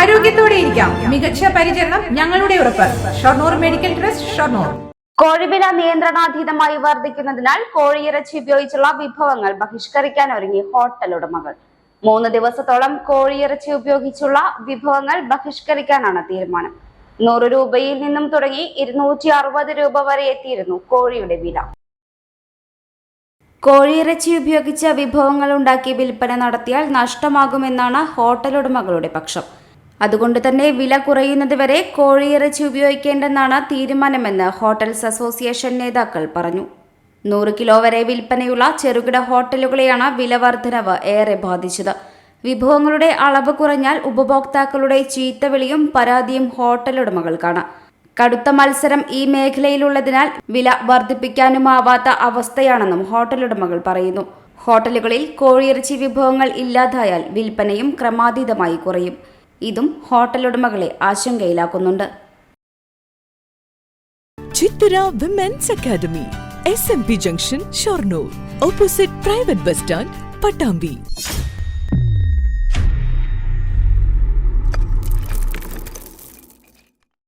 ആരോഗ്യത്തോടെ ഇരിക്കാം. മികച്ച പരിചരണം ഞങ്ങളുടെ ഉറപ്പ്. Shoranur medical trust Shoranur. കോഴിവില നിയന്ത്രണാതീതമായി വർദ്ധിക്കുന്നതിനാൽ കോഴിയിറച്ചി ഉപയോഗിച്ചുള്ള വിഭവങ്ങൾ ബഹിഷ്കരിക്കാൻ ഒരുങ്ങി ഹോട്ടൽ ഉടമകൾ. മൂന്ന് ദിവസത്തോളം കോഴിയിറച്ചി ഉപയോഗിച്ചുള്ള വിഭവങ്ങൾ ബഹിഷ്കരിക്കാനാണ് തീരുമാനം. നൂറ് രൂപയിൽ നിന്നും തുടങ്ങി ഇരുന്നൂറ്റി അറുപത് രൂപ വരെ എത്തിയിരുന്നു കോഴിയുടെ വില. കോഴിയിറച്ചി ഉപയോഗിച്ച വിഭവങ്ങൾ ഉണ്ടാക്കി വിൽപ്പന നടത്തിയാൽ നഷ്ടമാകുമെന്നാണ് ഹോട്ടൽ ഉടമകളുടെ പക്ഷം. അതുകൊണ്ട് തന്നെ വില കുറയുന്നതുവരെ കോഴിയിറച്ചി ഉപയോഗിക്കേണ്ടെന്നാണ് തീരുമാനമെന്ന് ഹോട്ടൽസ് അസോസിയേഷൻ നേതാക്കൾ പറഞ്ഞു. നൂറ് കിലോ വരെ വിൽപ്പനയുള്ള ചെറുകിട ഹോട്ടലുകളെയാണ് വില വർധനവ് ഏറെ ബാധിച്ചത്. വിഭവങ്ങളുടെ അളവ് കുറഞ്ഞാൽ ഉപഭോക്താക്കളുടെ ചീത്തവിളിയും പരാതിയും ഹോട്ടലുടമകൾക്കാണ് കടുത്ത മത്സരം ഈ മേഖലയിലുള്ളതിനാൽ വില വർദ്ധിപ്പിക്കാനുമാവാത്ത അവസ്ഥയാണെന്നും ഹോട്ടലുടമകൾ പറയുന്നു. ഹോട്ടലുകളിൽ കോഴിയിറച്ചി വിഭവങ്ങൾ ഇല്ലാതായാൽ വിൽപ്പനയും ക്രമാതീതമായി കുറയും. ഇതും ഹോട്ടൽ ഉടമകളെ ആശങ്കയിലാക്കുന്നുണ്ട്. Chithara women's academy S M P junction Shoranur opposite private bus stand Pattambi